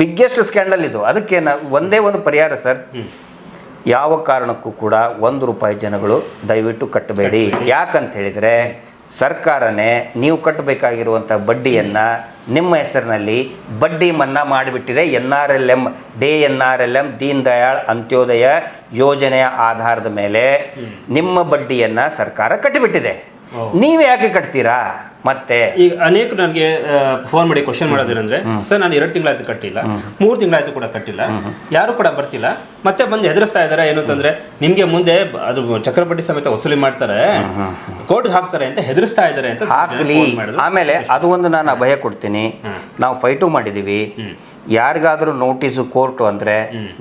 Biggest scandal ಇದು. ಅದಕ್ಕೆ ಒಂದೇ ಒಂದು ಪರಿಹಾರ ಸರ್. ಯಾವ ಕಾರಣಕ್ಕೂ ಕೂಡ ಒಂದು ರೂಪಾಯಿ ಜನಗಳು ದಯವಿಟ್ಟು ಕಟ್ಟಬೇಡಿ. ಯಾಕಂತ ಹೇಳಿದರೆ ಸರ್ಕಾರನೇ ನೀವು ಕಟ್ಟಬೇಕಾಗಿರುವಂಥ ಬಡ್ಡಿಯನ್ನು ನಿಮ್ಮ ಹೆಸರಿನಲ್ಲಿ ಬಡ್ಡಿ ಮನ್ನಾ ಮಾಡಿಬಿಟ್ಟಿದೆ. ಎನ್ ಆರ್ ಎಲ್ ಎಂ ಡೆ N R L M Deen Dayal Antyodaya ಯೋಜನೆಯ ಆಧಾರದ ಮೇಲೆ ನಿಮ್ಮ ಬಡ್ಡಿಯನ್ನು ಸರ್ಕಾರ ಕಟ್ಟಿಬಿಟ್ಟಿದೆ. ನೀವು ಯಾಕೆ ಕಟ್ತೀರಾ? ಮತ್ತೆ ಈಗ ಅನೇಕ ನನಗೆ ಫೋನ್ ಮಾಡಿ ಕ್ವಶನ್ ಮಾಡೋದೇನಂದ್ರೆ ಸರ್ ನಾನು ಎರಡು ತಿಂಗಳಾಯ್ತು ಕಟ್ಟಿಲ್ಲ. ಮೂರು ತಿಂಗಳಾಯ್ತು ಕೂಡ ಕಟ್ಟಿಲ್ಲ. ಯಾರು ಕೂಡ ಬರ್ತಿಲ್ಲ. ಮತ್ತೆ ಬಂದು ಹೆದರಿಸ್ತಾ ಇದ್ದಾರೆ ಏನು ಅಂತಂದ್ರೆ ನಿಮ್ಗೆ ಮುಂದೆ ಅದು ಚಕ್ರಬಡ್ಡಿ ಸಮೇತ ವಸೂಲಿ ಮಾಡ್ತಾರೆ. ಕೋರ್ಟ್ಗೆ ಹಾಕ್ತಾರೆ ಅಂತ ಹೆದರಿಸ್ತಾ ಇದ್ದಾರೆ ಅಂತ ಹಾಕಲಿ. ಆಮೇಲೆ ಅದು ಒಂದು ನಾನು ಅಭಯ ಕೊಡ್ತೀನಿ. ನಾವು ಫೈಟು ಮಾಡಿದ್ದೀವಿ ಯಾರಿಗಾದರೂ ನೋಟಿಸು ಕೋರ್ಟು ಅಂದರೆ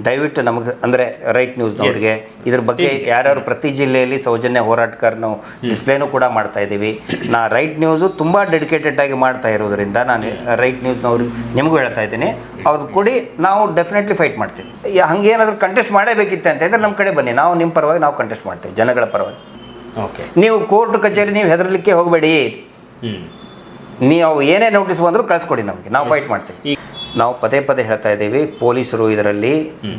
ದಯವಿಟ್ಟು ನಮಗೆ ಅಂದರೆ ರೈಟ್ ನ್ಯೂಸ್ನವ್ರಿಗೆ ಇದ್ರ ಬಗ್ಗೆ ಯಾರ್ಯಾರು ಪ್ರತಿ ಜಿಲ್ಲೆಯಲ್ಲಿ ಸೌಜನ್ಯ ಹೋರಾಟಗಾರ ನಾವು ಡಿಸ್ಪ್ಲೇನೂ ಕೂಡ ಮಾಡ್ತಾ ಇದ್ದೀವಿ ನಾ ರೈಟ್ ನ್ಯೂಸು ತುಂಬ ಡೆಡಿಕೇಟೆಡ್ ಆಗಿ ಮಾಡ್ತಾ ಇರೋದ್ರಿಂದ ನಾನು ರೈಟ್ ನ್ಯೂಸ್ನವ್ರಿಗೆ ನಿಮಗೂ ಹೇಳ್ತಾ ಇದ್ದೀನಿ. ಅವ್ರದ್ದು ಕೊಡಿ ನಾವು ಡೆಫಿನೆಟ್ಲಿ ಫೈಟ್ ಮಾಡ್ತೀವಿ. ಹಂಗೇನಾದರೂ ಕಂಟೆಸ್ಟ್ ಮಾಡಬೇಕಿತ್ತು ಅಂತ ಇದ್ರೆ ನಮ್ಮ ಕಡೆ ಬನ್ನಿ. ನಾವು ನಿಮ್ಮ ಪರವಾಗಿ ನಾವು ಕಂಟೆಸ್ಟ್ ಮಾಡ್ತೀವಿ ಜನಗಳ ಪರವಾಗಿ. ಓಕೆ ನೀವು ಕೋರ್ಟ್ ಕಚೇರಿ ನೀವು ಹೆದರಲಿಕ್ಕೆ ಹೋಗಬೇಡಿ. ನೀವು ಏನೇ ನೋಟಿಸ್ ಬಂದರೂ ಕಳಿಸ್ಕೊಡಿ ನಮಗೆ. ನಾವು ಫೈಟ್ ಮಾಡ್ತೀವಿ. ನಾವು ಪದೇ ಪದೇ ಹೇಳ್ತಾ ಇದ್ದೀವಿ ಪೊಲೀಸರು ಇದರಲ್ಲಿ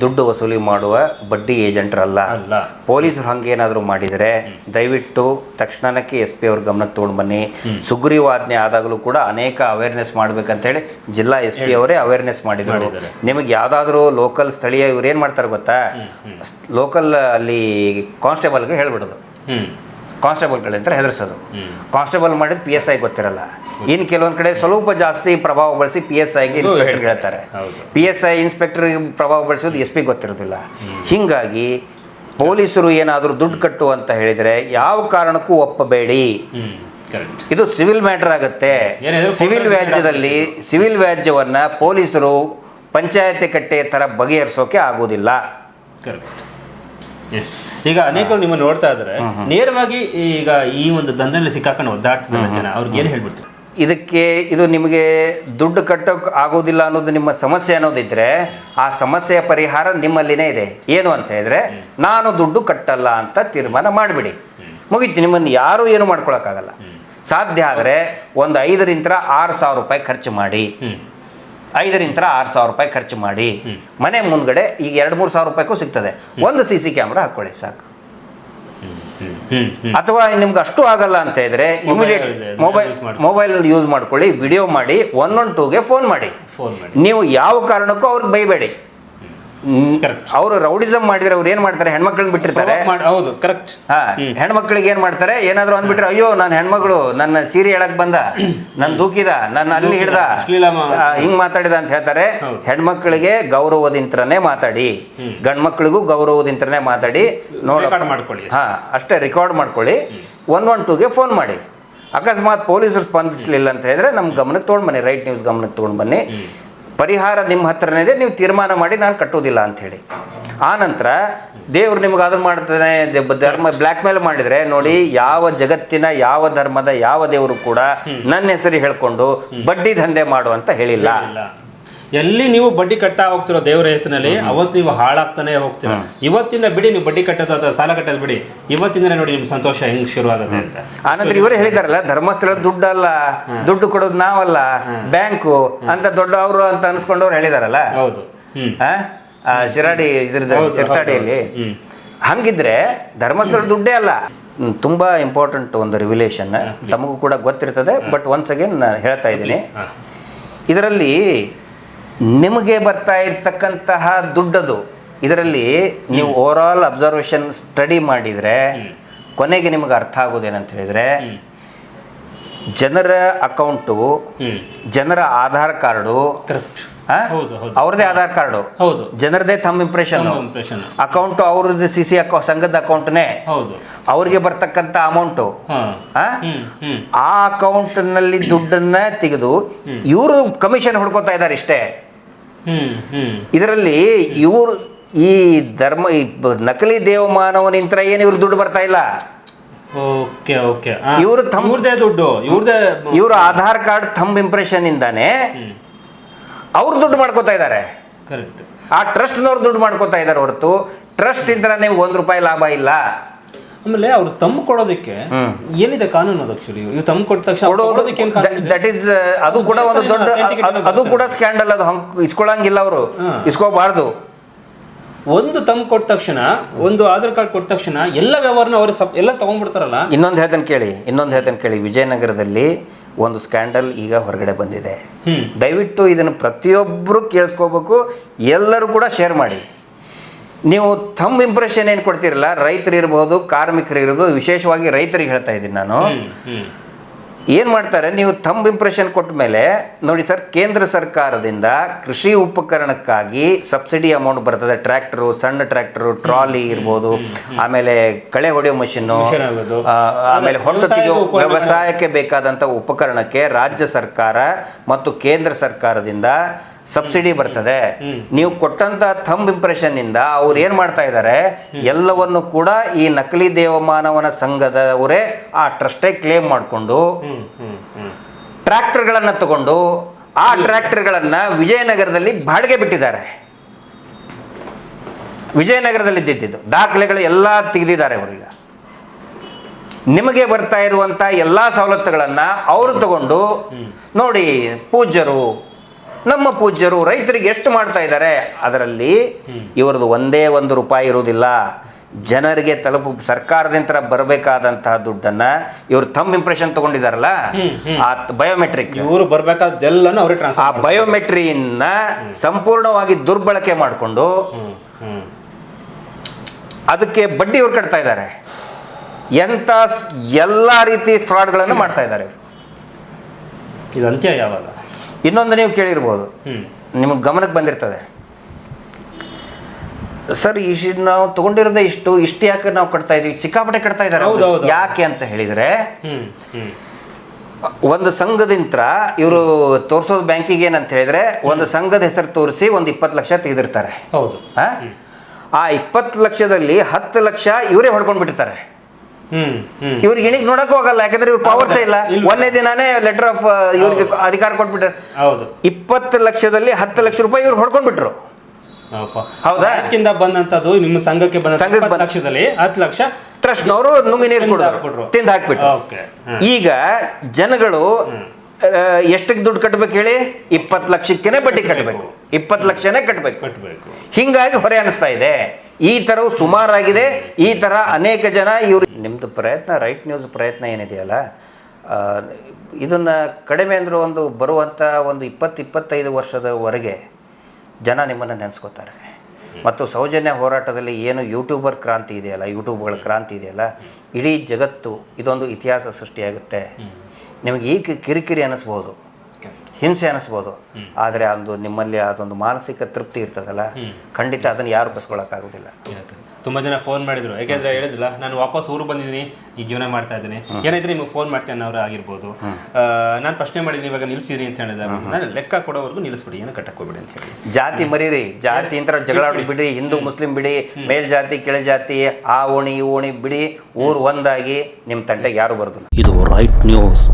ದುಡ್ಡು ವಸೂಲಿ ಮಾಡುವ ಬಡ್ಡಿ ಏಜೆಂಟ್ರಲ್ಲ ಅಲ್ಲ. ಪೊಲೀಸರು ಹಂಗೇನಾದರೂ ಮಾಡಿದರೆ ದಯವಿಟ್ಟು ತಕ್ಷಣಕ್ಕೆ ಎಸ್ ಪಿ ಅವ್ರ ಗಮನಕ್ಕೆ ತೊಗೊಂಡು ಬನ್ನಿ. ಸುಗ್ರೀವಾಜ್ಞೆ ಆದಾಗಲೂ ಕೂಡ ಅನೇಕ ಅವೇರ್ನೆಸ್ ಮಾಡಬೇಕಂತೇಳಿ ಜಿಲ್ಲಾ ಎಸ್ ಪಿ ಅವರೇ ಅವೇರ್ನೆಸ್ ಮಾಡಿದ್ರು. ನಿಮಗೆ ಯಾವುದಾದ್ರೂ ಲೋಕಲ್ ಸ್ಥಳೀಯ ಇವ್ರು ಏನು ಮಾಡ್ತಾರೆ ಗೊತ್ತಾ? ಲೋಕಲ್ ಅಲ್ಲಿ ಕಾನ್ಸ್ಟೇಬಲ್ಗೆ ಹೇಳ್ಬಿಡೋದು. ಹ್ಮ್ ಕಾನ್ಸ್ಟೇಬಲ್ಗಳಂತ ಹೆದರ್ಸೋದು ಕಾನ್ಸ್ಟೇಬಲ್ ಮಾಡಿದ ಪಿ ಎಸ್ ಐ ಗೊತ್ತಿರಲ್ಲ. ಇನ್ನು ಕೆಲವೊಂದು ಕಡೆ ಸ್ವಲ್ಪ ಜಾಸ್ತಿ ಪ್ರಭಾವ ಬಳಸಿ ಪಿ ಎಸ್ ಐಗೆ ಇನ್ಸ್ಪೆಕ್ಟರ್ ಹೇಳ್ತಾರೆ. ಪಿ ಎಸ್ ಐ ಇನ್ಸ್ಪೆಕ್ಟರ್ ಪ್ರಭಾವ ಬಳಸೋದು ಎಸ್ ಪಿ ಗೊತ್ತಿರೋದಿಲ್ಲ. ಹೀಗಾಗಿ ಪೊಲೀಸರು ಏನಾದರೂ ದುಡ್ಡು ಕಟ್ಟು ಅಂತ ಹೇಳಿದರೆ ಯಾವ ಕಾರಣಕ್ಕೂ ಒಪ್ಪಬೇಡಿ. ಇದು ಸಿವಿಲ್ ಮ್ಯಾಟರ್ ಆಗುತ್ತೆ. ಸಿವಿಲ್ ವ್ಯಾಜ್ಯದಲ್ಲಿ ಸಿವಿಲ್ ವ್ಯಾಜ್ಯವನ್ನು ಪೊಲೀಸರು ಪಂಚಾಯತಿ ಕಟ್ಟೆ ಥರ ಬಗೆಹರಿಸೋಕೆ ಆಗೋದಿಲ್ಲ. ಕರೆಕ್ಟ್ ಎಸ್ ಈಗ ಅನೇಕರು ನಿಮ್ಮನ್ನು ನೋಡ್ತಾ ಇದ್ದಾರೆ. ನೇರವಾಗಿ ಈಗ ಈ ಒಂದು ದಂಧೆಯಲ್ಲಿ ಸಿಕ್ಕಾಕೊಂಡು ಒದ್ದಾಡ್ತಿದ್ದಾರೆ ಜನ. ಅವ್ರಿಗೆ ಏನು ಹೇಳ್ಬಿಡ್ತಾರೆ? ಇದಕ್ಕೆ ಇದು ನಿಮಗೆ ದುಡ್ಡು ಕಟ್ಟೋಕೆ ಆಗೋದಿಲ್ಲ ಅನ್ನೋದು ನಿಮ್ಮ ಸಮಸ್ಯೆ ಅನ್ನೋದಿದ್ರೆ ಆ ಸಮಸ್ಯೆಯ ಪರಿಹಾರ ನಿಮ್ಮಲ್ಲಿನೇ ಇದೆ. ಏನು ಅಂತ ಹೇಳಿದ್ರೆ ನಾನು ದುಡ್ಡು ಕಟ್ಟಲ್ಲ ಅಂತ ತೀರ್ಮಾನ ಮಾಡಿಬಿಡಿ. ಮುಗೀತು ನಿಮ್ಮನ್ನು ಯಾರೂ ಏನು ಮಾಡ್ಕೊಳಕ್ಕಾಗಲ್ಲ. ಸಾಧ್ಯ ಆದರೆ ಒಂದು ಐದರಿಂದ ಆರು ಸಾವಿರ ರೂಪಾಯಿ ಖರ್ಚು ಮಾಡಿ. ಐದರಿಂದ ಆರು ಸಾವಿರ ರೂಪಾಯಿ ಖರ್ಚು ಮಾಡಿ ಮನೆ ಮುಂದ್ಗಡೆ ಈಗ ಎರಡು ಮೂರು ಸಾವಿರ ರೂಪಾಯಿಗೂ ಸಿಗ್ತದೆ. ಒಂದು ಸಿ ಸಿ ಕ್ಯಾಮ್ರಾ ಹಾಕ್ಕೊಳ್ಳಿ ಸಾಕು. ಅಥವಾ ನಿಮ್ಗೆ ಅಷ್ಟು ಆಗಲ್ಲ ಅಂತ ಇದ್ರೆ ಇಮಿಡಿಯೇಟ್ ಮೊಬೈಲ್ ಮೊಬೈಲಲ್ಲಿ ಮೊಬೈಲ್ ಯೂಸ್ ಮಾಡ್ಕೊಳ್ಳಿ. ವಿಡಿಯೋ ಮಾಡಿ ಒನ್ ಒನ್ ಟೂಗೆ ಫೋನ್ ಮಾಡಿ. ನೀವು ಯಾವ ಕಾರಣಕ್ಕೂ ಅವ್ರಿಗೆ ಬೈಬೇಡಿ. ಅವರು ರೌಡಿಸಮ್ ಮಾಡಿದ್ರೆ ಅವ್ರು ಏನ್ ಮಾಡ್ತಾರೆ? ಹೆಣ್ಮಕ್ಳನ್ನ ಬಿಟ್ಟಿರ್ತಾರೆ. ಹೌದು ಕರೆಕ್ಟ್ ಹಾ ಹೆಣ್ಮಕ್ಳಿಗೆ ಏನ್ ಮಾಡ್ತಾರೆ? ಏನಾದ್ರು ಅಂದ್ಬಿಟ್ರೆ ಅಯ್ಯೋ ನನ್ನ ಹೆಣ್ಮಗಳು ನನ್ನ ಸೀರೆ ಹೇಳಕ್ ಬಂದ ನನ್ ದೂಕಿದ ನನ್ನ ಅಲ್ಲಿ ಹಿಡ್ದ ಹಿಂಗ್ ಮಾತಾಡಿದ ಅಂತ ಹೇಳ್ತಾರೆ. ಹೆಣ್ಮಕ್ಳಿಗೆ ಗೌರವದಿಂತ್ರನೇ ಮಾತಾಡಿ. ಗಂಡ್ಮಕ್ಳಿಗೂ ಗೌರವದಿಂತ್ರನೇ ಮಾತಾಡಿ. ನೋಡ ಮಾಡ್ಕೊಳ್ಳಿ. ಹಾ ಅಷ್ಟೇ ರೆಕಾರ್ಡ್ ಮಾಡ್ಕೊಳ್ಳಿ. ಒನ್ ಒನ್ ಟೂಗೆ ಫೋನ್ ಮಾಡಿ. ಅಕಸ್ಮಾತ್ ಪೊಲೀಸರು ಸ್ಪಂದಿಸಲಿಲ್ಲ ಅಂತ ಹೇಳಿದ್ರೆ ನಮ್ಮ ಗಮನಕ್ಕೆ ತೊಗೊಂಡ್ಬನ್ನಿ ರೈಟ್ ನ್ಯೂಸ್ ಗಮನಕ್ಕೆ ತೊಗೊಂಡು ಬನ್ನಿ. ಪರಿಹಾರ ನಿಮ್ಮ ಹತ್ರನೇ ಇದೆ ನೀವು ತೀರ್ಮಾನ ಮಾಡಿ ನಾನು ಕಟ್ಟೋದಿಲ್ಲ ಅಂಥೇಳಿ ಆ ನಂತರ ದೇವ್ರು ನಿಮ್ಗೆ ಅದನ್ನು ಮಾಡ್ತಾನೆ ಧರ್ಮ ಬ್ಲ್ಯಾಕ್ ಮೇಲ್ ಮಾಡಿದರೆ ನೋಡಿ ಯಾವ ಜಗತ್ತಿನ ಯಾವ ಧರ್ಮದ ಯಾವ ದೇವರು ಕೂಡ ನನ್ನ ಹೆಸರು ಹೇಳ್ಕೊಂಡು ಬಡ್ಡಿ ದಂಧೆ ಮಾಡು ಅಂತ ಹೇಳಿಲ್ಲ. ಎಲ್ಲಿ ನೀವು ಬಡ್ಡಿ ಕಟ್ತಾ ಹೋಗ್ತಿರೋ ದೇವರ ಹೆಸರಿನಲ್ಲಿ ಅವತ್ತು ನೀವು ಹಾಳಾಗ್ತಾನೆ ಹೋಗ್ತೀರಾ? ಇವತ್ತಿಂದ ಬಿಡಿ ನೀವು ಬಡ್ಡಿ ಕಟ್ಟೋದು ಅಥವಾ ಸಾಲ ಕಟ್ಟೋದು ಬಿಡಿ. ಇವತ್ತಿಂದ ನೋಡಿ ನಿಮ್ಮ ಸಂತೋಷ ಹೆಂಗ್ ಶುರು ಆಗುತ್ತೆ ಅಂತ ಆನಂತರ ಇವರೇ ಹೇಳಿದಾರಲ್ಲ ಧರ್ಮಸ್ಥಳ ದುಡ್ಡಲ್ಲ ದುಡ್ಡು ಕೊಡೋದು ನಾವಲ್ಲ ಬ್ಯಾಂಕು ಅಂತ ದೊಡ್ಡ ಅವರು ಅಂತ ಅನ್ಸ್ಕೊಂಡವ್ರು ಹೇಳಿದಾರಲ್ಲ? ಹೌದು. ಆ? ಶಿರಾಡಿ ಇದ್ರದ್ದು ಹ್ಮ್. ಹಂಗಿದ್ರೆ ಧರ್ಮಸ್ಥಳ ದುಡ್ಡೇ ಅಲ್ಲ. ತುಂಬಾ ಇಂಪಾರ್ಟೆಂಟ್ ಒಂದು ರಿವಿಲೇಷನ್ ತಮಗೂ ಕೂಡ ಗೊತ್ತಿರ್ತದೆ ಬಟ್ ಒನ್ಸ್ ಅಗೇನ್ ನಾನು ಹೇಳ್ತಾ ಇದ್ದೀನಿ. ಇದರಲ್ಲಿ ನಿಮಗೆ ಬರ್ತಾ ಇರ್ತಕ್ಕಂತಹ ದುಡ್ಡದು ಇದರಲ್ಲಿ ನೀವು ಓವರ್ ಆಲ್ ಅಬ್ಸರ್ವೇಷನ್ ಸ್ಟಡಿ ಮಾಡಿದರೆ ಕೊನೆಗೆ ನಿಮಗೆ ಅರ್ಥ ಆಗೋದೇನಂತ ಹೇಳಿದರೆ ಜನರ ಅಕೌಂಟು ಜನರ ಆಧಾರ್ ಕಾರ್ಡು ಕರೆಕ್ಟ್. ಅವ್ರದ್ದೇ ಆಧಾರ್ ಕಾರ್ಡು. ಹೌದು. ಜನರದೇ ತಮ್ಮ ಇಂಪ್ರೆಷನ್ ಅಕೌಂಟ್ ಅವ್ರದ್ದು ಸಿ ಸಿ ಅಕೌ ಸಂಘದ ಅಕೌಂಟ್ನೇ ಅವ್ರಿಗೆ ಬರ್ತಕ್ಕಂಥ ಅಮೌಂಟು ಹಾ. ಆ? ಅಕೌಂಟ್ನಲ್ಲಿ ದುಡ್ಡನ್ನ ತೆಗೆದು ಇವರು ಕಮಿಷನ್ ಹುಡ್ಕೋತಾ ಇದ್ದಾರೆ ಇಷ್ಟೇ. ಇದರಲ್ಲಿ ಇವರು ಈ ಧರ್ಮ ಈ ನಕಲಿ ದೇವಮಾನವನಿಂತ್ರ ಏನು ಇವ್ರ ದುಡ್ಡು ಬರ್ತಾ ಇಲ್ಲ? Okay okay. ಇವರು ತಮ್ಮ- ದುಡ್ಡು ಇವ್ರದೇ ಇವ್ರ ಆಧಾರ್ ಕಾರ್ಡ್ ಥಂಬ್ ಇಂಪ್ರೆಷನ್ ಇಂದಾನೆ ಅವ್ರು ದುಡ್ಡು ಮಾಡ್ಕೋತಾ ಇದ್ದಾರೆ. ಕರೆಕ್ಟ್. ಆ ಟ್ರಸ್ಟ್ನವ್ರು ದುಡ್ಡು ಮಾಡ್ಕೋತಾ ಇದ್ದಾರೆ ಹೊರತು. ಟ್ರಸ್ಟ್ ಇಂದ ನಿಮ್ಗೆ ಒಂದು ರೂಪಾಯಿ ಲಾಭ ಇಲ್ಲ. ಆಮೇಲೆ ಅವ್ರು ತಮ್ಮ ಕೊಡೋದಕ್ಕೆ ಏನಿದೆ ಕಾನೂನು ಅದು ಆಕ್ಚುಲಿ ಇವ್ರು ತಮ್ಮ ಕೊಟ್ಟ ತಕ್ಷಣ ಕೊಡೋದಕ್ಕೆ ದಟ್ ಈಸ್ ಅದು ಕೂಡ ಒಂದು ದೊಡ್ಡ ಅದು- ಅದು ಕೂಡ ಸ್ಕ್ಯಾಂಡಲ್ ಅದು ಹಂಗ್ ಇಸ್ಕೊಳಂಗಿಲ್ಲ ಅವರು. ಇಸ್ಕೋಬಾರ್ದು. ಒಂದು ತಮ್ಮ ಕೊಟ್ಟ ತಕ್ಷಣ ಒಂದು ಆಧಾರ್ ಕಾರ್ಡ್ ಕೊಟ್ಟ ತಕ್ಷಣ ಎಲ್ಲ ವ್ಯವಹಾರನ ಅವ್ರು ಸಪ್ ಎಲ್ಲ ತಗೊಂಡ್ಬಿಡ್ತಾರಲ್ಲ? ಇನ್ನೊಂದು ಹೇಳ್ತೇನೆ ಕೇಳಿ ಇನ್ನೊಂದು ಹೇಳ್ತೇನೆ ಕೇಳಿ. ವಿಜಯನಗರದಲ್ಲಿ ಒಂದು ಸ್ಕ್ಯಾಂಡಲ್ ಈಗ ಹೊರಗಡೆ ಬಂದಿದೆ. ದಯವಿಟ್ಟು ಇದನ್ನು ಪ್ರತಿಯೊಬ್ಬರು ಕೇಳಿಸ್ಕೋಬೇಕು. ಎಲ್ಲರೂ ಕೂಡ ಶೇರ್ ಮಾಡಿ. ನೀವು ತಮ್ಮ ಇಂಪ್ರೆಷನ್ ಏನು ಕೊಡ್ತೀರಲ್ಲ ರೈತರು ಇರ್ಬೋದು ಕಾರ್ಮಿಕರು ಇರ್ಬೋದು ವಿಶೇಷವಾಗಿ ರೈತರಿಗೆ ಹೇಳ್ತಾ ಇದ್ದೀನಿ ನಾನು. ಏನು ಮಾಡ್ತಾರೆ ನೀವು ತಮ್ಮ ಇಂಪ್ರೆಷನ್ ಕೊಟ್ಟ ಮೇಲೆ ನೋಡಿ ಸರ್ ಕೇಂದ್ರ ಸರ್ಕಾರದಿಂದ ಕೃಷಿ ಉಪಕರಣಕ್ಕಾಗಿ ಸಬ್ಸಿಡಿ ಅಮೌಂಟ್ ಬರ್ತದೆ. ಟ್ರ್ಯಾಕ್ಟರು ಸಣ್ಣ ಟ್ರ್ಯಾಕ್ಟರು ಟ್ರಾಲಿ ಇರ್ಬೋದು ಆಮೇಲೆ ಕಳೆ ಹೊಡೆಯೋ ಮಷಿನ್ನು ಆಮೇಲೆ ಉಪಕರಣ- ವ್ಯವಸಾಯಕ್ಕೆ ಬೇಕಾದಂಥ ಉಪಕರಣಕ್ಕೆ ರಾಜ್ಯ ಸರ್ಕಾರ ಮತ್ತು ಕೇಂದ್ರ ಸರ್ಕಾರದಿಂದ ಸಬ್ಸಿಡಿ ಬರ್ತದೆ. ನೀವು ಕೊಟ್ಟಂತ ಥಂಬ್ ಇಂಪ್ರೆಷನ್ ಇಂದ ಅವ್ರು ಏನ್ ಮಾಡ್ತಾ ಇದ್ದಾರೆ ಎಲ್ಲವನ್ನು ಕೂಡ ಈ ನಕಲಿ ದೇವಮಾನವನ ಸಂಘದವರೇ ಆ ಟ್ರಸ್ಟೇ ಕ್ಲೇಮ್ ಮಾಡಿಕೊಂಡು ಟ್ರ್ಯಾಕ್ಟರ್ಗಳನ್ನ ತಗೊಂಡು ಆ ಟ್ರ್ಯಾಕ್ಟರ್ಗಳನ್ನ ವಿಜಯನಗರದಲ್ಲಿ ಬಾಡಿಗೆ ಬಿಟ್ಟಿದ್ದಾರೆ. ವಿಜಯನಗರದಲ್ಲಿ ಇದ್ದಿದ್ದು. ದಾಖಲೆಗಳು ಎಲ್ಲ ತೆಗೆದಿದ್ದಾರೆ ಅವರೀಗ ನಿಮಗೆ ಬರ್ತಾ ಇರುವಂಥ ಎಲ್ಲ ಸವಲತ್ತುಗಳನ್ನು ಅವರು ತಗೊಂಡು ನೋಡಿ ಪೂಜ್ಯರು ನಮ್ಮ ಪೂಜ್ಯರು ರೈತರಿಗೆ ಎಷ್ಟು ಮಾಡ್ತಾ ಇದ್ದಾರೆ? ಅದರಲ್ಲಿ ಇವರದು ಒಂದೇ ಒಂದು ರೂಪಾಯಿ ಇರುವುದಿಲ್ಲ. ಜನರಿಗೆ ತಲುಪು ಸರ್ಕಾರದಿಂದ ಬರಬೇಕಾದಂತಹ ದುಡ್ಡನ್ನ ಇವರು ತಮ್ಮ ಇಂಪ್ರೆಷನ್ ತಗೊಂಡಿದಾರಲ್ಲ ಆ ಬಯೋಮೆಟ್ರಿಕ್ ಇವರು ಬರಬೇಕಾದ ಅವ್ರಿಗೆ ಆ ಬಯೋಮೆಟ್ರಿಯನ್ನ ಸಂಪೂರ್ಣವಾಗಿ ದುರ್ಬಳಕೆ ಮಾಡಿಕೊಂಡು ಅದಕ್ಕೆ ಬಡ್ಡಿ ಇವ್ರು ಕಟ್ತಾ ಇದ್ದಾರೆ. ಎಂಥ ಸ್- ಎಲ್ಲ ರೀತಿ ಫ್ರಾಡ್ಗಳನ್ನು ಮಾಡ್ತಾ ಇದ್ದಾರೆ. ಇದು ಅಂತ್ಯ ಯಾವಾಗ? ಇನ್ನೊಂದು ನೀವು ಕೇಳಿರ್ಬೋದು. ನಿಮಗೆ ಗಮನಕ್ಕೆ ಬಂದಿರ್ತದೆ. ಸರ್ ಇಷ್ಟು ನಾವು ತಗೊಂಡಿರೋದೇ ಇಷ್ಟು ಇಷ್ಟು ಯಾಕೆ ನಾವು ಕಟ್ತಾ ಇದೀವಿ? ಸಿಕ್ಕಾಪಟ್ಟೆ ಕಟ್ತಾ ಇದ್ದಾರೆ. ಯಾಕೆ ಅಂತ ಹೇಳಿದರೆ ಒಂದು ಸಂಘದಿಂದ ಇವರು ತೋರಿಸೋದು ಬ್ಯಾಂಕಿಗೆ ಏನಂತ ಹೇಳಿದ್ರೆ ಒಂದು ಸಂಘದ ಹೆಸರು ತೋರಿಸಿ ಒಂದು ಇಪ್ಪತ್ತು ಲಕ್ಷ ತೆಗೆದಿರ್ತಾರೆ. ಹೌದು. ಆ? ಇಪ್ಪತ್ತು ಲಕ್ಷದಲ್ಲಿ ಹತ್ತು ಲಕ್ಷ ಇವರೇ ಹೊಡ್ಕೊಂಡು ಬಿಟ್ಟಿರ್ತಾರೆ ಹ್ಮ್ ಹ್ಮ್ ಇವ್ರಿಗೆ ಇಣಿಗೆ ನೋಡಕ್ ಹೋಗಲ್ಲ ಯಾಕಂದ್ರೆ ಇವ್ರ ಪವರ್ಸ್ ಇಲ್ಲ. ಒಂದೇ ದಿನಾನೇ ಲೆಟರ್ ಆಫ್ ಇವ್ರಿಗೆ ಅಧಿಕಾರ ಕೊಟ್ಬಿಟ್ಟಾರೆ ಹೌದು. ಇಪ್ಪತ್ತು ಲಕ್ಷದಲ್ಲಿ ಹತ್ತು ಲಕ್ಷ ರೂಪಾಯಿ ಇವ್ರು ಹೊಡ್ಕೊಂಡ್ಬಿಟ್ರು. ಹೌದಾ ಹೌದಾ? ಅದಕ್ಕಿಂತ ಬಂದಂತದ್ದು ನಿಮ್ಮ ಸಂಘಕ್ಕೆ ಬಂದ ಸಂಘಕ್ಕೆ ಲಕ್ಷದಲ್ಲಿ ಹತ್ತು ಲಕ್ಷ ಟ್ರಸ್ಟ್ನವರು ನುಂಗಿ ನೀರು ತಿಂದು ಕೊಡೋರು ಹಾಕ್ಬಿಟ್ರು. ತಿಂದು ಹಾಕ್ಬಿಟ್ರು ಈಗ ಜನಗಳು ಎಷ್ಟಕ್ಕೆ ದುಡ್ಡು ಕಟ್ಟಬೇಕು ಹೇಳಿ? ಇಪ್ಪತ್ತು ಲಕ್ಷಕ್ಕೇನೆ ಬಡ್ಡಿ ಕಟ್ಟಬೇಕು ಇಪ್ಪತ್ತು ಲಕ್ಷನೇ ಕಟ್ಟಬೇಕು ಕಟ್ಟಬೇಕು ಹಿಂಗಾಗಿ ಹೊರೆ ಅನಿಸ್ತಾ ಇದೆ. ಈ ಥರವು ಸುಮಾರಾಗಿದೆ. ಈ ಥರ ಅನೇಕ ಜನ ಇವರು ನಿಮ್ಮದು ಪ್ರಯತ್ನ ರೈಟ್ ನ್ಯೂಸ್ ಪ್ರಯತ್ನ ಏನಿದೆಯಲ್ಲ ಇದನ್ನು ಕಡಿಮೆ ಅಂದರೂ ಒಂದು ಬರುವಂಥ ಒಂದು ಇಪ್ಪತ್ತು ಇಪ್ಪತ್ತೈದು ವರ್ಷದವರೆಗೆ ಜನ ನಿಮ್ಮನ್ನು ನೆನೆಸ್ಕೋತಾರೆ. ಮತ್ತು ಸೌಜನ್ಯ ಹೋರಾಟದಲ್ಲಿ ಏನು ಯೂಟ್ಯೂಬರ್ ಕ್ರಾಂತಿ ಇದೆಯಲ್ಲ ಯೂಟ್ಯೂಬ್ಗಳ ಕ್ರಾಂತಿ ಇದೆಯಲ್ಲ ಇಡೀ ಜಗತ್ತು ಇದೊಂದು ಇತಿಹಾಸ ಸೃಷ್ಟಿಯಾಗುತ್ತೆ. ನಿಮಗೆ ಏಕೆ ಕಿರಿಕಿರಿ ಅನ್ನಿಸ್ಬೋದು? ಹಿಂಸೆ ಅನ್ನಿಸ್ಬೋದು? ಆದರೆ ಅದು ನಿಮ್ಮಲ್ಲಿ ಅದೊಂದು ಮಾನಸಿಕ ತೃಪ್ತಿ ಇರ್ತದಲ್ಲ? ಖಂಡಿತ ಅದನ್ನು ಯಾರು ಬಸ್ಕೊಳಕ್ಕಾಗೋದಿಲ್ಲ. ತುಂಬಾ ಜನ ಫೋನ್ ಮಾಡಿದ್ರು. ಯಾಕೆಂದ್ರೆ ಹೇಳಿದಿಲ್ಲ ನಾನು ವಾಪಸ್ ಊರು ಬಂದಿದ್ದೀನಿ ಈ ಜೀವನ ಮಾಡ್ತಾ ಇದ್ದೀನಿ. ಏನಿದ್ರೆ ನಿಮಗೆ ಫೋನ್ ಮಾಡ್ತೇನೆ ಅನ್ನೋರು ಆಗಿರ್ಬೋದು. ನಾನು ಪ್ರಶ್ನೆ ಮಾಡಿದ್ದೀನಿ ಇವಾಗ ನಿಲ್ಸಿರಿ ಅಂತ ಹೇಳಿದ. ನಾನು ಲೆಕ್ಕ ಕೊಡೋವರೆಗೂ ನಿಲ್ಲಿಸ್ಬಿಡಿ ಏನು ಕಟ್ಟಕ್ಕೆ ಹೋಗ್ಬಿಡಿ ಅಂತ ಹೇಳಿ. ಜಾತಿ ಮರೀರಿ ಜಾತಿ ಅಂತ ಜಗಳ ಬಿಡಿ ಹಿಂದೂ ಮುಸ್ಲಿಂ ಬಿಡಿ ಮೇಲ್ ಜಾತಿ ಕೆಳ ಜಾತಿ ಆ ಓಣಿ ಈ ಓಣಿ ಬಿಡಿ ಊರು ಒಂದಾಗಿ ನಿಮ್ಮ ತಂಟೆಗೆ ಯಾರು ಬರೋದಿಲ್ಲ. ಇದು ರೈಟ್ ನ್ಯೂಸ್